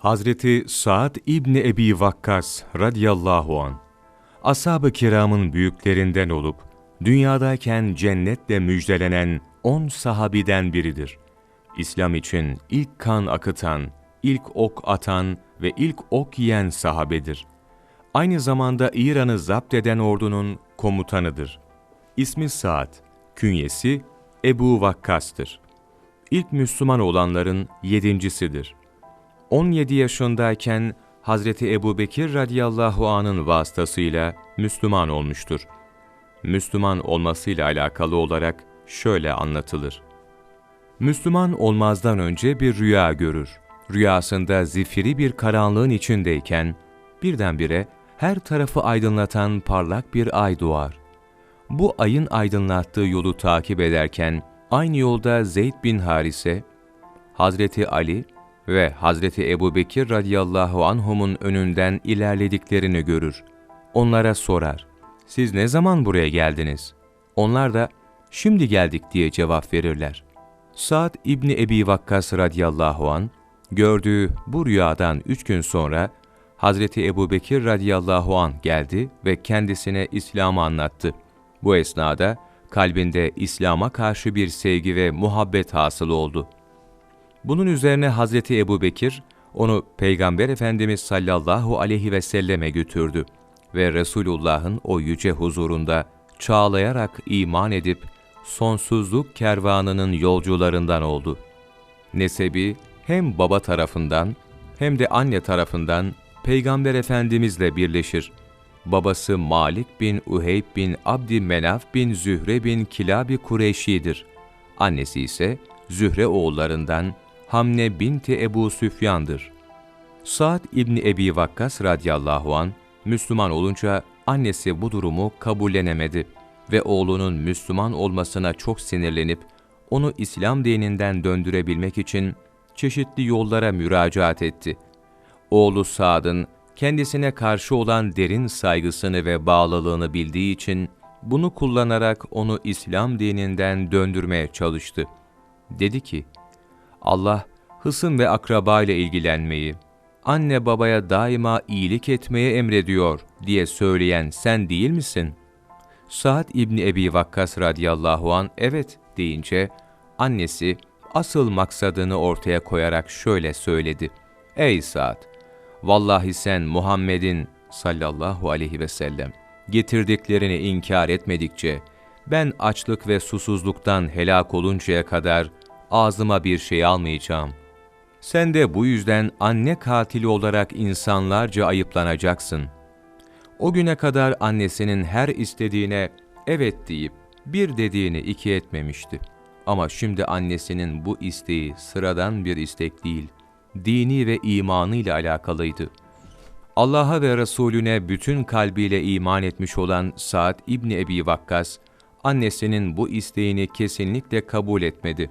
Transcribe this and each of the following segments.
Hazreti Sa'd İbni Ebi Vakkas radıyallahu an ashab-ı kiramın büyüklerinden olup dünyadayken cennetle müjdelenen on sahabiden biridir. İslam için ilk kan akıtan, ilk ok atan ve ilk ok yiyen sahabedir. Aynı zamanda İran'ı zapt eden ordunun komutanıdır. İsmi Sa'd, künyesi Ebu Vakkas'tır. İlk Müslüman olanların yedincisidir. 17 yaşındayken Hazreti Ebu Bekir radıyallahu anın vasıtasıyla Müslüman olmuştur. Müslüman olmasıyla alakalı olarak şöyle anlatılır. Müslüman olmazdan önce bir rüya görür. Rüyasında zifiri bir karanlığın içindeyken birdenbire her tarafı aydınlatan parlak bir ay doğar. Bu ayın aydınlattığı yolu takip ederken aynı yolda Zeyd bin Harise, Hazreti Ali ve Hazreti Ebu Bekir radıyallahu anhumun önünden ilerlediklerini görür. Onlara sorar, siz ne zaman buraya geldiniz? Onlar da, şimdi geldik diye cevap verirler. Sa'd İbni Ebi Vakkas radıyallahu an gördüğü bu rüyadan üç gün sonra Hazreti Ebu Bekir radıyallahu an geldi ve kendisine İslam'ı anlattı. Bu esnada kalbinde İslam'a karşı bir sevgi ve muhabbet hasıl oldu. Bunun üzerine Hazreti Ebu Bekir, onu Peygamber Efendimiz sallallahu aleyhi ve selleme götürdü ve Resulullah'ın o yüce huzurunda çağlayarak iman edip sonsuzluk kervanının yolcularından oldu. Nesebi hem baba tarafından hem de anne tarafından Peygamber Efendimizle birleşir. Babası Malik bin Uheyb bin Abdi Menaf bin Zühre bin Kilabi Kureyşi'dir. Annesi ise Zühre oğullarından Hamne binti Ebu Süfyan'dır. Sa'd İbni Ebi Vakkas radıyallahu an Müslüman olunca annesi bu durumu kabullenemedi ve oğlunun Müslüman olmasına çok sinirlenip onu İslam dininden döndürebilmek için çeşitli yollara müracaat etti. Oğlu Sa'd'ın kendisine karşı olan derin saygısını ve bağlılığını bildiği için bunu kullanarak onu İslam dininden döndürmeye çalıştı. Dedi ki, Allah hısım ve akraba ile ilgilenmeyi, anne babaya daima iyilik etmeye emrediyor diye söyleyen sen değil misin? Sa'd İbni Ebi Vakkas radıyallahu an evet deyince annesi asıl maksadını ortaya koyarak şöyle söyledi. Ey Sa'd! Vallahi sen Muhammed'in sallallahu aleyhi ve sellem getirdiklerini inkar etmedikçe ben açlık ve susuzluktan helak oluncaya kadar ağzıma bir şey almayacağım. Sen de bu yüzden anne katili olarak insanlarca ayıplanacaksın. O güne kadar annesinin her istediğine evet deyip bir dediğini iki etmemişti. Ama şimdi annesinin bu isteği sıradan bir istek değil, dini ve imanı ile alakalıydı. Allah'a ve Resulüne bütün kalbiyle iman etmiş olan Sa'd İbni Ebi Vakkas, annesinin bu isteğini kesinlikle kabul etmedi.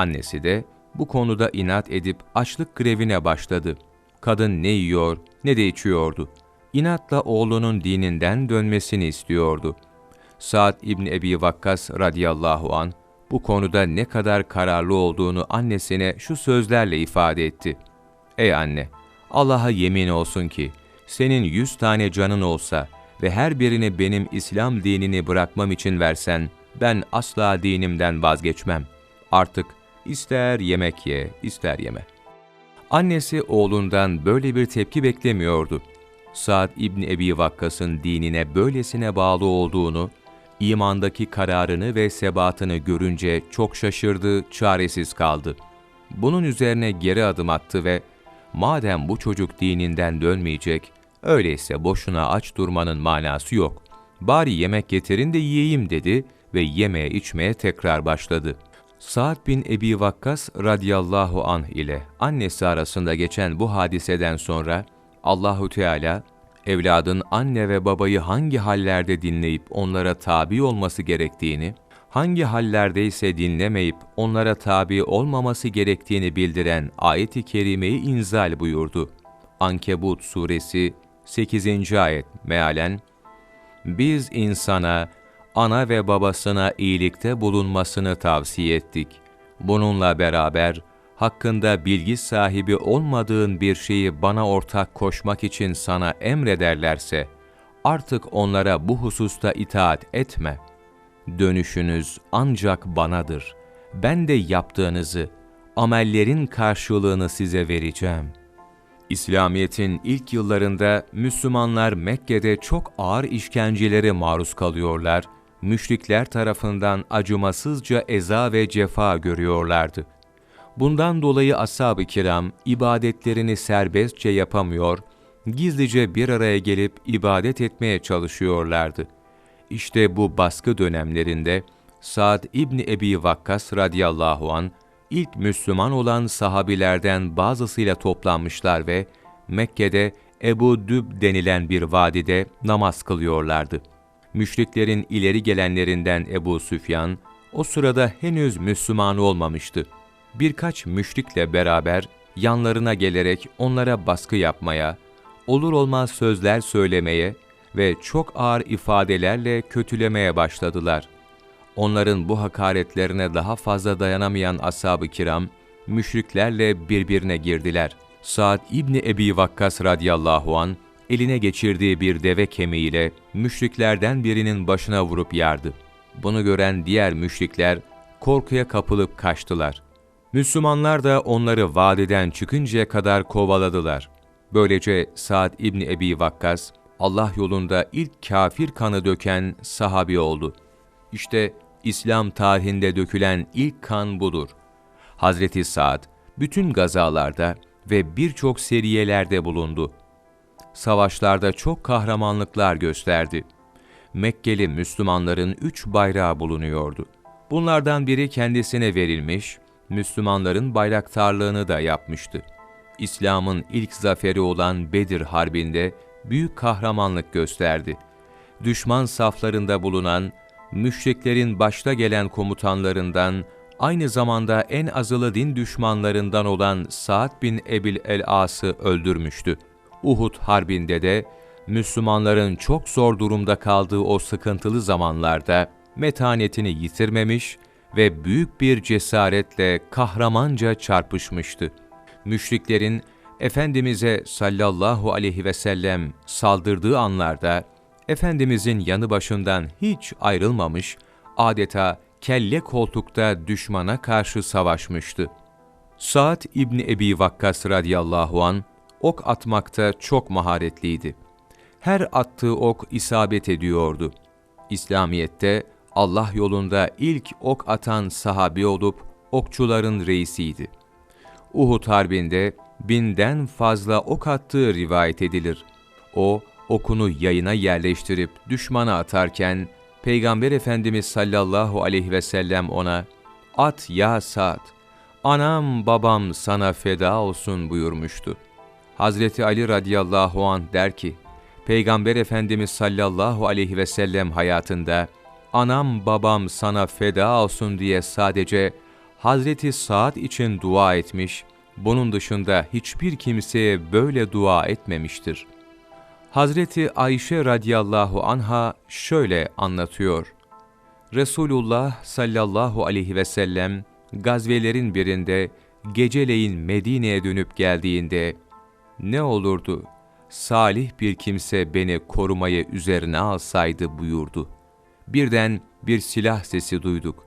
Annesi de bu konuda inat edip açlık grevine başladı. Kadın ne yiyor ne de içiyordu. İnatla oğlunun dininden dönmesini istiyordu. Sa'd İbni Ebi Vakkas radıyallahu an bu konuda ne kadar kararlı olduğunu annesine şu sözlerle ifade etti. Ey anne! Allah'a yemin olsun ki, senin yüz tane canın olsa ve her birini benim İslam dinini bırakmam için versen, ben asla dinimden vazgeçmem. Artık ister yemek ye, ister yeme. Annesi oğlundan böyle bir tepki beklemiyordu. Sa'd İbni Ebi Vakkas'ın dinine böylesine bağlı olduğunu, imandaki kararını ve sebatını görünce çok şaşırdı, çaresiz kaldı. Bunun üzerine geri adım attı ve madem bu çocuk dininden dönmeyecek, öyleyse boşuna aç durmanın manası yok. Bari yemek getirin de yiyeyim dedi ve yemeye içmeye tekrar başladı. Sa'd bin Ebi Vakkas radıyallahu anh ile annesi arasında geçen bu hadiseden sonra Allahu Teala evladın anne ve babayı hangi hallerde dinleyip onlara tabi olması gerektiğini, hangi hallerdeyse dinlemeyip onlara tabi olmaması gerektiğini bildiren ayet-i kerimeyi inzal buyurdu. Ankebut suresi 8. ayet mealen, Biz insana, ana ve babasına iyilikte bulunmasını tavsiye ettik. Bununla beraber hakkında bilgi sahibi olmadığın bir şeyi bana ortak koşmak için sana emrederlerse, artık onlara bu hususta itaat etme. Dönüşünüz ancak banadır. Ben de yaptığınızı, amellerin karşılığını size vereceğim. İslamiyet'in ilk yıllarında Müslümanlar Mekke'de çok ağır işkencelere maruz kalıyorlar, müşrikler tarafından acımasızca eza ve cefa görüyorlardı. Bundan dolayı ashab-ı kiram ibadetlerini serbestçe yapamıyor, gizlice bir araya gelip ibadet etmeye çalışıyorlardı. İşte bu baskı dönemlerinde Sa'd İbni Ebi Vakkas radıyallahu an ilk Müslüman olan sahabilerden bazısıyla toplanmışlar ve Mekke'de Ebu Düb denilen bir vadide namaz kılıyorlardı. Müşriklerin ileri gelenlerinden Ebu Süfyan, o sırada henüz Müslüman olmamıştı. Birkaç müşrikle beraber yanlarına gelerek onlara baskı yapmaya, olur olmaz sözler söylemeye ve çok ağır ifadelerle kötülemeye başladılar. Onların bu hakaretlerine daha fazla dayanamayan ashab-ı kiram, müşriklerle birbirine girdiler. Sa'd İbni Ebi Vakkas radıyallahu an eline geçirdiği bir deve kemiğiyle müşriklerden birinin başına vurup yardı. Bunu gören diğer müşrikler korkuya kapılıp kaçtılar. Müslümanlar da onları vadiden çıkıncaya kadar kovaladılar. Böylece Sa'd İbni Ebi Vakkas, Allah yolunda ilk kafir kanı döken sahabi oldu. İşte İslam tarihinde dökülen ilk kan budur. Hazreti Sa'd, bütün gazalarda ve birçok seriyelerde bulundu. Savaşlarda çok kahramanlıklar gösterdi. Mekkeli Müslümanların üç bayrağı bulunuyordu. Bunlardan biri kendisine verilmiş, Müslümanların bayraktarlığını da yapmıştı. İslam'ın ilk zaferi olan Bedir Harbi'nde büyük kahramanlık gösterdi. Düşman saflarında bulunan, müşriklerin başta gelen komutanlarından, aynı zamanda en azılı din düşmanlarından olan Sa'd bin Ebil el-As'ı öldürmüştü. Uhud Harbi'nde de Müslümanların çok zor durumda kaldığı o sıkıntılı zamanlarda metanetini yitirmemiş ve büyük bir cesaretle kahramanca çarpışmıştı. Müşriklerin Efendimiz'e sallallahu aleyhi ve sellem saldırdığı anlarda Efendimiz'in yanı başından hiç ayrılmamış, adeta kelle koltukta düşmana karşı savaşmıştı. Sa'd İbni Ebi Vakkas radıyallahu an ok atmakta çok maharetliydi. Her attığı ok isabet ediyordu. İslamiyet'te Allah yolunda ilk ok atan sahabi olup okçuların reisiydi. Uhud Harbi'nde binden fazla ok attığı rivayet edilir. O, okunu yayına yerleştirip düşmana atarken, Peygamber Efendimiz sallallahu aleyhi ve sellem ona, ''At ya Sa'd, anam babam sana feda olsun.'' buyurmuştu. Hazreti Ali radıyallahu an der ki, Peygamber Efendimiz sallallahu aleyhi ve sellem hayatında, anam babam sana feda olsun diye sadece Hazreti Sa'd için dua etmiş, bunun dışında hiçbir kimseye böyle dua etmemiştir. Hazreti Ayşe radıyallahu anha şöyle anlatıyor. Resulullah sallallahu aleyhi ve sellem gazvelerin birinde geceleyin Medine'ye dönüp geldiğinde ne olurdu salih bir kimse beni korumayı üzerine alsaydı buyurdu. Birden bir silah sesi duyduk.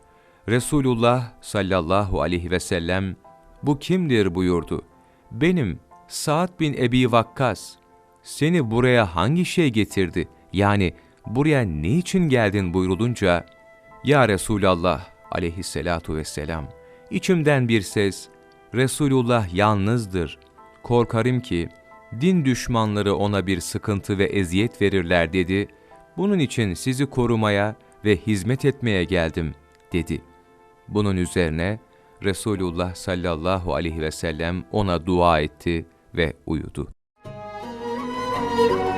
Resulullah sallallahu aleyhi ve sellem bu kimdir buyurdu. Benim Sa'd bin Ebi Vakkas. Seni buraya hangi şey getirdi? Yani buraya ne için geldin buyurulunca Ya Resulallah aleyhisselatu vesselam içimden bir ses Resulullah yalnızdır korkarım ki din düşmanları ona bir sıkıntı ve eziyet verirler dedi. Bunun için sizi korumaya ve hizmet etmeye geldim dedi. Bunun üzerine Resulullah sallallahu aleyhi ve sellem ona dua etti ve uyudu. Müzik